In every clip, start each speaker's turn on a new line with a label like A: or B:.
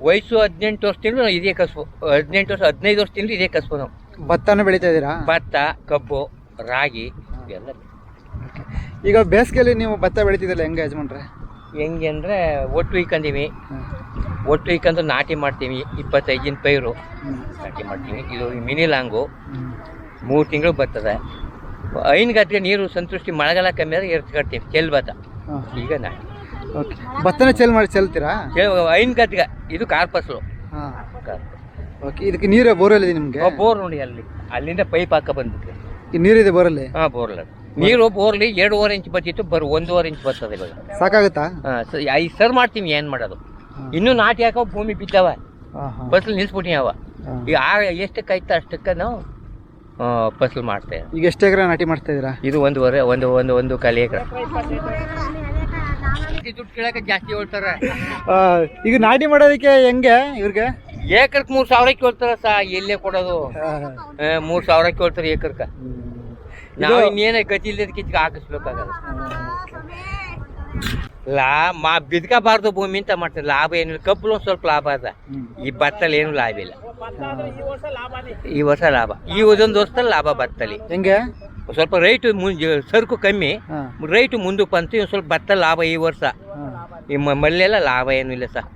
A: ವಯಸ್ಸು ಹದಿನೆಂಟು ವರ್ಷದಿಂದ ಇದೇ ಕಸಬು. ಹದಿನೆಂಟು ವರ್ಷ ಹದಿನೈದು ವರ್ಷದಿಂದ ಇದೇ ಕಸಬು ನಾವು.
B: ಭತ್ತನ ಬೆಳಿತಾ ಇದ್ದೀರಾ?
A: ಭತ್ತ ಕಬ್ಬು ರಾಗಿ ಇವೆಲ್ಲ
B: ಈಗ ಬೇಸಿಗೆಯಲ್ಲಿ ನೀವು ಭತ್ತ ಬೆಳೀತಿದ್ದಿಲ್ಲ ಹೆಂಗೆ ಯಜಮಾನ್ರೆ?
A: ಹೆಂಗೆ ಅಂದರೆ ಒಟ್ಟು ಇಕ್ಕಂದೀವಿ ಒಟ್ಟು ಇಕ್ಕಂದು ನಾಟಿ ಮಾಡ್ತೀವಿ ಇಪ್ಪತ್ತೈದು ದಿನ ಪೈರು ನಾಟಿ ಮಾಡ್ತೀವಿ. ಇದು ಮಿನಿ ಲಾಂಗು. ಮೂರು ತಿಂಗಳು ಬರ್ತದೆ. ಐನ್ಗತ್ತಿಗೆ ನೀರು ಸಂತೃಷ್ಟಿ ಮಳೆಗಾಲ ಕಮ್ಮಿ ಆದರೆ ಕಟ್ತೀವಿ ಚೆಲ್ ಭತ್ತ. ಈಗ ನಾಟಿ.
B: ಓಕೆ. ಭತ್ತನ ಚೆಲ್ ಮಾಡಿ ಚೆಲ್ತೀರಾ?
A: ಐನ್ಗತ್ತಿಗೆ ಇದು ಕಾರ್ಪಸ್ಲು
B: ಹಾಂ. ಓಕೆ ಇದಕ್ಕೆ ನೀರು ಬೋರಲ್ ಇದೆ ನಿಮಗೆ
A: ಬೋರ್ ನೋಡಿ ಅಲ್ಲಿ. ಅಲ್ಲಿಂದ ಪೈಪ್ ಹಾಕ ಬಂದಿದೆ
B: ಈ ನೀರಿದೆ ಬೋರಲ್ಲಿ?
A: ಹಾಂ ಬೋರ್ಲ ನೀರು ಬೋರ್ಲಿ ಎರಡೂವರೆ ಇಂಚ್ ಬರ್ತಿತ್ತು ಬರ್ ಒಂದೂವರೆ ಇಂಚ್ ಬರ್ತದೆ ಇವಾಗ.
B: ಸಾಕಾಗುತ್ತಾ?
A: ಹಾಂ ಐದು ಸರ್ ಮಾಡ್ತೀನಿ ಏನು ಮಾಡೋದು. ಇನ್ನೂ ನಾಟಿ ಹಾಕೋ ಭೂಮಿ ಬಿದ್ದಾವ. ಫಸಲ್ ನಿಲ್ಸ್ಬಿಟ್ಟಿನಿ ಅವ. ಈಗ ಆ ಎಷ್ಟಕ್ಕೆ ಆಯ್ತು ಅಷ್ಟಕ್ಕೆ ನಾವು ಆ, ಫಸಲು ಮಾಡ್ತೇವೆ
B: ಈಗ ಎಷ್ಟು ಎಕರೆ ನಾಟಿ ಮಾಡ್ತಾ ಇದ್ದೀರಾ?
A: ಇದು ಒಂದೂವರೆ ಒಂದು ಒಂದು ಒಂದು ಕಾಲಿ ಎಕರೆ. ದುಡ್ಡು ಕೇಳಕ್ಕೆ ಜಾಸ್ತಿ ಹೇಳ್ತಾರೆ.
B: ಈಗ ನಾಟಿ ಮಾಡೋದಕ್ಕೆ ಹೆಂಗೆ ಇವ್ರಿಗೆ?
A: ಏಕರ್ಕ್ ಮೂರು ಸಾವಿರ ಕೇಳ್ತಾರ ಸಾ ಎಲ್ಲೇ ಕೊಡೋದು. ಆ, ಮೂರು ಸಾವಿರ ಕೇಳ್ತಾರೆ ಏಕರ್ಕ. ನಾವು ಇನ್ನೇನೇ ಗತಿ ಇಲ್ಲದ ಕಿಚ್ಗೆ ಹಾಕಿಸ್ಬೇಕಾಗಲ್ಲ. ಲಾ ಮಾ ಬಿದ್ಕಬಾರ್ದು ಭೂಮಿ ಅಂತ ಮಾಡ್ತಾರೆ. ಲಾಭ ಏನಿಲ್ಲ. ಕಬ್ಬಲು ಒಂದ್ ಸ್ವಲ್ಪ ಲಾಭ ಅದ. ಈ ಭತ್ತಲ್ಲಿ ಏನು ಲಾಭ ಇಲ್ಲ. ಈ ವರ್ಷ ಲಾಭ. ಈ ಒಂದೊಂದು ವರ್ಷದಲ್ಲಿ ಲಾಭ ಭತ್ತಲ್ಲಿ.
B: ಹೆಂಗೆ?
A: ಸ್ವಲ್ಪ ರೈಟ್ ಮುಂಜ ಸರಕು ಕಮ್ಮಿ. ರೈಟ್ ಮುಂದಕ್ಕೆ ಬಂತು ಸ್ವಲ್ಪ ಭತ್ತ ಲಾಭ ಈ ವರ್ಷ. ಈ ಮಲ್ಲೆಲ್ಲ ಲಾಭ ಏನು ಇಲ್ಲ ಸರ್.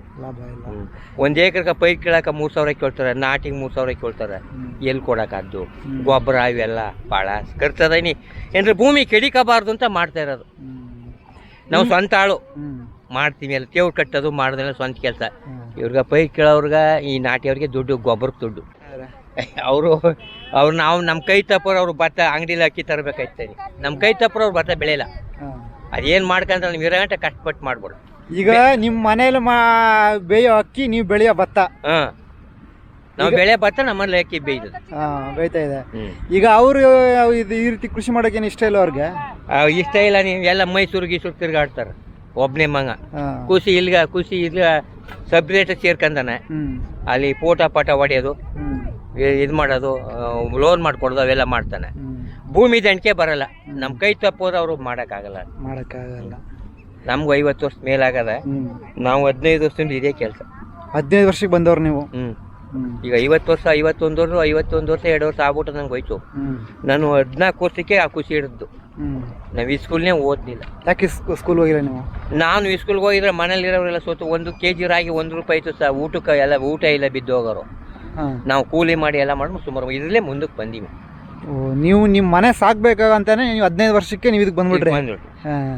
A: ಒಂದು ಎಕರೆಗೆ ಪೈಪ್ ಕೇಳಕ ಮೂರು ಸಾವಿರ ಕೇಳ್ತಾರೆ ನಾಟಿಗೆ ಮೂರು ಸಾವಿರ ಕೇಳ್ತಾರೆ. ಎಲ್ಲಿ ಕೊಡೋಕ್ಕಾದ್ದು ಗೊಬ್ಬರ ಇವೆಲ್ಲ ಭಾಳ ಖರ್ಚದೀನಿ ಏನ್ರೆ ಭೂಮಿ ಕೆಡಿಕಬಾರ್ದು ಅಂತ ಮಾಡ್ತಾ ಇರೋದು. ನಾವು ಸ್ವಂತ ಆಳು. ಮಾಡ್ತೀವಿ ಎಲ್ಲ ತೇವ್ರು ಕಟ್ಟೋದು ಮಾಡೋದೆಲ್ಲ ಸ್ವಂತ ಕೆಲಸ. ಇವ್ರಿಗೆ ಪೈರ್ ಕೇಳೋರ್ಗೆ ಈ ನಾಟಿಯವ್ರಿಗೆ ದುಡ್ಡು ಗೊಬ್ಬರಕ್ಕೆ ದುಡ್ಡು. ಅವರು ಅವ್ರು ನಾವು ನಮ್ಮ ಕೈ ತಪ್ಪೋರು ಅವ್ರು ಭತ್ತ ಅಂಗಡಿಲಿ ಅಕ್ಕಿ ತರಬೇಕಾಯ್ತದೆ ನಮ್ಮ ಕೈ ತಪ್ಪರು ಅವ್ರು ಭತ್ತ ಬೆಳೆಯಲ್ಲ. ಅದೇನು ಮಾಡ್ಕೊಂಡ್ರೆ ನೀವು ಇರೋ ಗಂಟೆ ಕಷ್ಟಪಟ್ಟು ಮಾಡ್ಬೋದು.
B: ಈಗ ನಿಮ್ಮ ಮನೇಲಿ ಮಾ ಬೇಯೋ ಅಕ್ಕಿ ನೀವು ಬೆಳೆಯೋ ಭತ್ತ?
A: ಹಾಂ. ನಾವು ಬೆಳೆ ಭತ್ತ ನಮ್ಮಲ್ಲಿ ಅಕ್ಕಿ ಬೇಯ್ದು.
B: ಹಾಂ ಬೇಯ್ತಾ ಇದೆ. ಈಗ ಅವರು ಇದು ಈ ರೀತಿ ಕೃಷಿ ಮಾಡೋಕ್ಕೇನು ಇಷ್ಟ ಇಲ್ಲ ಅವ್ರಿಗೆ?
A: ಇಷ್ಟ ಇಲ್ಲ ನೀವು ಎಲ್ಲ ಮೈಸೂರು ಗೀಸೂರು ತಿರ್ಗಾಡ್ತಾರೆ. ಒಬ್ಬನೇ ಮಂಗ.
B: ಕೃಷಿ
A: ಖುಷಿ ಇಲ್ಗ ಖುಷಿ ಇಲ್ಗ ಸಬ್ರೇಟ್ ಸೇರ್ಕಂದಾನೆ.
B: ಹ್ಞೂ
A: ಅಲ್ಲಿ ಪೋಟ ಪಾಟ ಹೊಡೆಯೋದು. ಇದು ಮಾಡೋದು ಲೋನ್ ಮಾಡ್ಕೊಡೋದು ಅವೆಲ್ಲ ಮಾಡ್ತಾನೆ. ಭೂಮಿ ದಂಡಿಕೆ ಬರಲ್ಲ. ನಮ್ಮ ಕೈ ತಪ್ಪೋದು ಅವರು ಮಾಡೋಕ್ಕಾಗಲ್ಲ.
B: ಮಾಡೋಕ್ಕಾಗಲ್ಲ.
A: ನಮ್ಗೆ ಐವತ್ತು ವರ್ಷ ಮೇಲಾಗದ ನಾವು ಹದಿನೈದು ವರ್ಷದಿಂದ ಇದೇ ಕೆಲಸ.
B: ಹದಿನೈದು ವರ್ಷಕ್ಕೆ ಬಂದವ್ರು ನೀವು?
A: ಹ್ಞೂ ಈಗ ಐವತ್ತು ವರ್ಷ ಐವತ್ತೊಂದು ವರ್ಷ ಐವತ್ತೊಂದು ವರ್ಷ ಎರಡು ವರ್ಷ ಆಗ್ಬಿಟ್ಟು ನಂಗೆ ಹೋಯ್ತು. ನಾನು ಹದಿನಾಲ್ಕು ವರ್ಷಕ್ಕೆ ಆ ಖುಷಿ ಹಿಡಿದ್ದು
B: ಹ್ಞೂ
A: ನಾವು ಈ ಸ್ಕೂಲ್ನೇ ಓದಲಿಲ್ಲ.
B: ಯಾಕೆ ಸ್ಕೂಲ್ ಹೋಗಿಲ್ಲ ನೀವು?
A: ನಾನು ಈ ಸ್ಕೂಲ್ಗೆ ಹೋಗಿದ್ರೆ ಮನೇಲಿರೋರೆಲ್ಲ ಸೋತು ಒಂದು ಕೆ ಜಿ ರಾಗಿ ಒಂದು ರೂಪಾಯಿ ಇತ್ತು ಸರ್ ಊಟಕ್ಕೆ ಎಲ್ಲ ಊಟ ಇಲ್ಲ ಬಿದ್ದು ಹೋಗೋರು
B: ಹಾಂ
A: ನಾವು ಕೂಲಿ ಮಾಡಿ ಎಲ್ಲ ಮಾಡಿ ಸುಮಾರು ಇದರಲ್ಲೇ ಮುಂದಕ್ಕೆ ಬಂದೀವಿ.
B: ನೀವು ನಿಮ್ಮ ಮನೆ ಸಾಕ್ಬೇಕಾಗಂತಾನೆ ನೀವು ಹದಿನೈದು ವರ್ಷಕ್ಕೆ ನೀವು ಇದಕ್ಕೆ ಬಂದ್ಬಿಟ್ರಿ.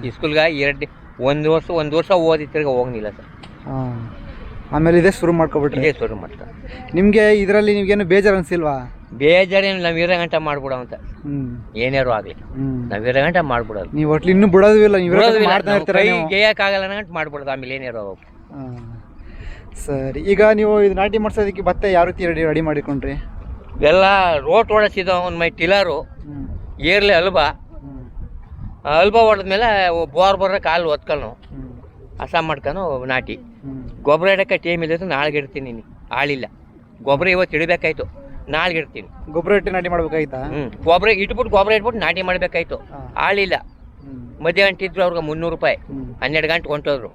A: ಈ ಸ್ಕೂಲ್ಗೆ ಎರಡು ಒಂದು ವರ್ಷ ಒಂದು ವರ್ಷ ಓದಿ ತಿರ್ಗಿ ಹೋಗಲಿಲ್ಲ ಸರ್.
B: ಹಾಂ. ಆಮೇಲೆ ಇದೇ ಶುರು ಮಾಡ್ಕೊಬಿಟ್ರಿ.
A: ಇದೇ ಶುರು ಮಾಡ್ತಾರೆ
B: ನಿಮಗೆ ಇದರಲ್ಲಿ ನಿಮ್ಗೇನು ಬೇಜಾರು ಅನಿಸಿಲ್ವಾ
A: ಬೇಜಾರೇನು ನಾವು ಇರೋ ಗಂಟೆ ಮಾಡ್ಬಿಡೋ ಅಂತ ಏನಾರು ಆಗಲಿ. ನಾವು ಇರೋ ಗಂಟೆ ಮಾಡ್ಬಿಡೋದು.
B: ನೀವು ಒಟ್ಲಿ ಇನ್ನೂ ಬಿಡೋದು ಇಲ್ಲ ನೀವು ಮಾಡ್ತಾ ಇರ್ತೀರ
A: ಕೈ ಗೇಯಕ್ಕಾಗಲ್ಲ ಗಂಟೆ ಮಾಡ್ಬಿಡೋದು ಆಮೇಲೆ ಏನಾರು.
B: ಸರಿ ಈಗ ನೀವು ಇದು ನಾಟಿ ಮಾಡಿಸೋದಕ್ಕೆ ಭತ್ತ ಯಾವ ರೀತಿ ರೆಡಿ ರೆಡಿ ಮಾಡಿಕೊಂಡ್ರಿ?
A: ಎಲ್ಲ ರೋಟ್ ಹೊಡೆಸಿದ ಒಂದು ಮೈ
B: ಟಿಲ್ಲರು.
A: ಏರ್ಲಿ ಅಲ್ಬ.
B: ಹೊಡೆದ
A: ಅಲ್ಬ ಹೊಡೆದ್ಮೇಲೆ ಬೋರ್ ಬರ್ರ ಕಾಲು ಒತ್ಕೊಂಡು ಹಸ ಮಾಡ್ಕೊಂಡು ನಾಟಿ. ಗೊಬ್ಬರ ಇಡಕ್ಕೆ ಟೈಮ್ ಇಲ್ಲ ನಾಳೆಗೆ ಇಡ್ತೀನಿ ನೀನು. ಆಳಿಲ್ಲ ಗೊಬ್ಬರ ಇವತ್ತು ಇಡಬೇಕಾಯ್ತು. ನಾಳೆಗೆ ಇಡ್ತೀನಿ.
B: ಗೊಬ್ಬರ ಇಟ್ಟು ನಾಟಿ ಮಾಡ್ಬೇಕಾಯ್ತಾ?
A: ಹ್ಞೂ ಗೊಬ್ಬರ ಇಟ್ಬಿಟ್ಟು ಗೊಬ್ಬರ ಇಟ್ಬಿಟ್ಟು ನಾಟಿ ಮಾಡಬೇಕಾಯ್ತು. ಆಳಿಲ್ಲ ಮಧ್ಯಾಹ್ನ ಇದ್ರು ಅವ್ರಿಗೆ ಮುನ್ನೂರು ರೂಪಾಯಿ. ಹನ್ನೆರಡು ಗಂಟೆ ಹೊಂಟೋದ್ರು.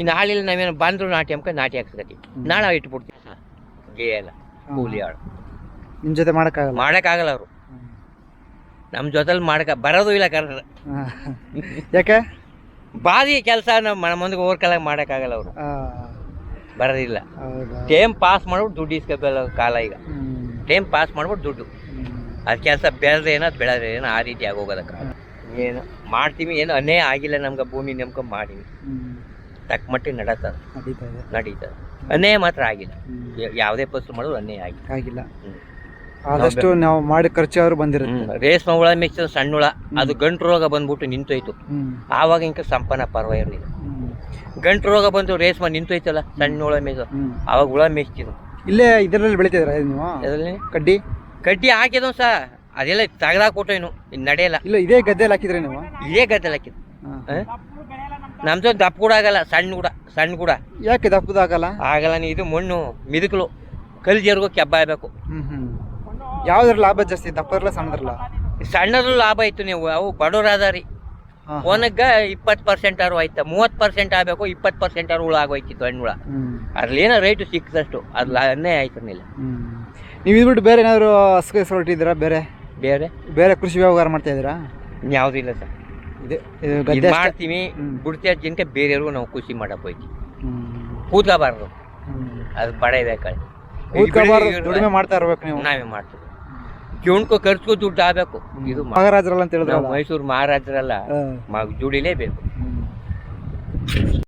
A: ಇನ್ನು ಹಾಳಿಲ್ಲ ನಾವೇನು ಬಂದ್ರು ನಾಟಿ ಅಮ್ಕ ನಾಟಿ ಹಾಕ್ಸ್ಕತಿ. ನಾಳೆ ಇಟ್ಬಿಡ್ತೀವಿ. ಗೇ ಎಲ್ಲ ಕೂಲಿ ಆಳು.
B: ನಿಮ್ಮ ಜೊತೆ ಮಾಡೋಕ್ಕಾಗಲ್ಲ?
A: ಮಾಡೋಕ್ಕಾಗಲ್ಲ ಅವರು. ನಮ್ಮ ಜೊತೆಲಿ ಮಾಡಕ ಬರೋದು ಇಲ್ಲ ಕರೆದ್ರೆ.
B: ಯಾಕೆ?
A: ಬಾರಿ ಕೆಲಸ ನಮ್ಮ ಮನೆ ಮುಂದೆ ಓರ್ಕಲ್ಲ ಮಾಡೋಕ್ಕಾಗಲ್ಲ ಅವರು. ಬರೋದಿಲ್ಲ. ಟೈಮ್ ಪಾಸ್ ಮಾಡ್ಬಿಟ್ಟು ದುಡ್ಡು ಇಸ್ಕೋಬೇಕಲ್ಲ ಕಾಲ ಈಗ. ಟೈಮ್ ಪಾಸ್ ಮಾಡ್ಬಿಟ್ಟು ದುಡ್ಡು. ಅದು ಕೆಲಸ ಬೆಳೆದ್ರೆ ಏನೋ ಬೆಳೆದ್ರೆ ಏನೋ ಆ ರೀತಿ ಆಗೋಗೋದಕ್ಕ. ಏನು ಮಾಡ್ತೀವಿ ಏನು ಅನ್ಯಾಯ ಆಗಿಲ್ಲ ನಮ್ಗೆ ಭೂಮಿ ನೆಮ್ಕೊಂಡು ಮಾಡೀವಿ ತಕ್ಕ ಮಟ್ಟಿಗೆ ನಡೀತದೆ. ನಡೀತದೆ. ಅನ್ಯಾಯ ಮಾತ್ರ ಆಗಿಲ್ಲ. ಯಾವುದೇ ಫಸಲು ಮಾಡೋದು ಅನ್ಯಾಯ ಆಗಿ
B: ಆಗಿಲ್ಲ. ಆದಷ್ಟು ನಾವು ಮಾಡಿ ಖರ್ಚಾದ್ರು ಬಂದಿರುತ್ತೆ.
A: ರೇಷ್ಮೆ ಹುಳ ಮಿಕ್ಸ್ ಸಣ್ಣ ಹುಳ ಅದು ಗಂಟು ರೋಗ ಬಂದ್ಬಿಟ್ಟು ನಿಂತೋಯ್ತು. ಆವಾಗ ಇಂಕ ಸಂಪನ್ನ ಪರ್ವ ಇರಲಿಲ್ಲ. ಗಂಟು ರೋಗ ಬಂದು ರೇಷ್ಮೆ ನಿಂತೋಯ್ತಲ್ಲ ಸಣ್ಣ ಹುಳ
B: ಅವಾಗ
A: ಆವಾಗ ಹುಳ ಮೇಯ್ಸ್ತಿದ್ರು
B: ಇಲ್ಲೇ ಇದರಲ್ಲಿ ಬೆಳಿತಿದ್ರ ಕಡ್ಡಿ?
A: ಕಡ್ಡಿ ಹಾಕಿದ್ವು ಸಹ ಅದೆಲ್ಲ ತೆಗ್ದಾಕೊಟ್ಟು ಇನ್ನು. ನಡೆಯಲ್ಲ.
B: ಇಲ್ಲ ಇದೇ ಗದ್ದೆಲಿ ಹಾಕಿದ್ರೆ ನೀವು?
A: ಇದೇ ಗದ್ದೆಲಿ
B: ಹಾಕಿದ್ರು.
A: ನಮ್ದು ದಪ್ಪ ಕೂಡ ಆಗಲ್ಲ ಸಣ್ಣ ಕೂಡ ಸಣ್ಣ ಕೂಡ
B: ಯಾಕೆ ದಪ್ಪದಾಗಲ್ಲ
A: ಆಗಲ್ಲ? ನೀ ಇದು ಮಣ್ಣು ಮಿದುಕಲು. ಕಲ್ ಜರ್ಗೋ ಕೆಬ್ಬ ಆಗಬೇಕು.
B: ಹ್ಮ್ ಹ್ಮ್. ಯಾವ್ದ್ರ ಲಾಭ ಜಾಸ್ತಿ ದಪ್ಪದ್ರಲ್ಲ ಸಣ್ಣದ್ರಲ್ಲ?
A: ಸಣ್ಣದ್ರೂ ಲಾಭ ಆಯ್ತು ನೀವು ಅವು ಬಡವರಾದ ರೀ
B: ಹಾ.
A: ಒನಗ ಇಪ್ಪತ್ತು ಪರ್ಸೆಂಟ್ ಆರು ಆಯ್ತಾ ಮೂವತ್ತು ಪರ್ಸೆಂಟ್ ಆಗಬೇಕು ಇಪ್ಪತ್ತು ಪರ್ಸೆಂಟ್ ಆರು ಹುಳ ಆಗೋಯ್ತಿತ್ತು ಹಣ್ಣು
B: ಹ್ಮ್.
A: ಅದ್ರಲ್ಲಿ ಏನೋ ರೇಟು ಸಿಕ್ಕದಷ್ಟು ಅದ್ ಅನ್ನೇ ಆಯ್ತು
B: ಹ್ಮ್. ನೀವು ಇದ್ಬಿಟ್ಟು ಬೇರೆ ಏನಾದ್ರು ಹಸ್ಗೆ ಹೊರಟಿದ್ದೀರಾ ಬೇರೆ?
A: ಬೇರೆ?
B: ಬೇರೆ ಕೃಷಿ ವ್ಯವಹಾರ ಮಾಡ್ತಾ ಇದ್ದೀರಾ?
A: ಯಾವುದಿಲ್ಲ ಸರ್.
B: ಇದೆ?
A: ಮಾಡ್ತೀವಿ. ಬಿಡ್ತೀಯ ಜನಕ್ಕೆ ಬೇರೆಯವ್ರಿಗೂ ನಾವು ಖುಷಿ ಮಾಡಕ್
B: ಹೋಯ್ತಿ.
A: ಕೂತ್ಕೋಬಾರ್ದು. ಅದು ಬಡ ಇದೆ
B: ಕಳೆ ದುಡಿಮೆ ಮಾಡ್ತಾ ಇರ್ಬೇಕು ನೀವು.
A: ನಾವೇ ಮಾಡ್ತೀವಿ. ಕಿವಣ್ಕೋ ಖರ್ಚು ದುಡ್ಡು ಆಗ್ಬೇಕು. ಇದು
B: ಮಹಾರಾಜರಲ್ಲ ಅಂತ ಹೇಳಿದ್ರೆ
A: ಮೈಸೂರು ಮಹಾರಾಜರಲ್ಲ. ದುಡಿಲೇಬೇಕು.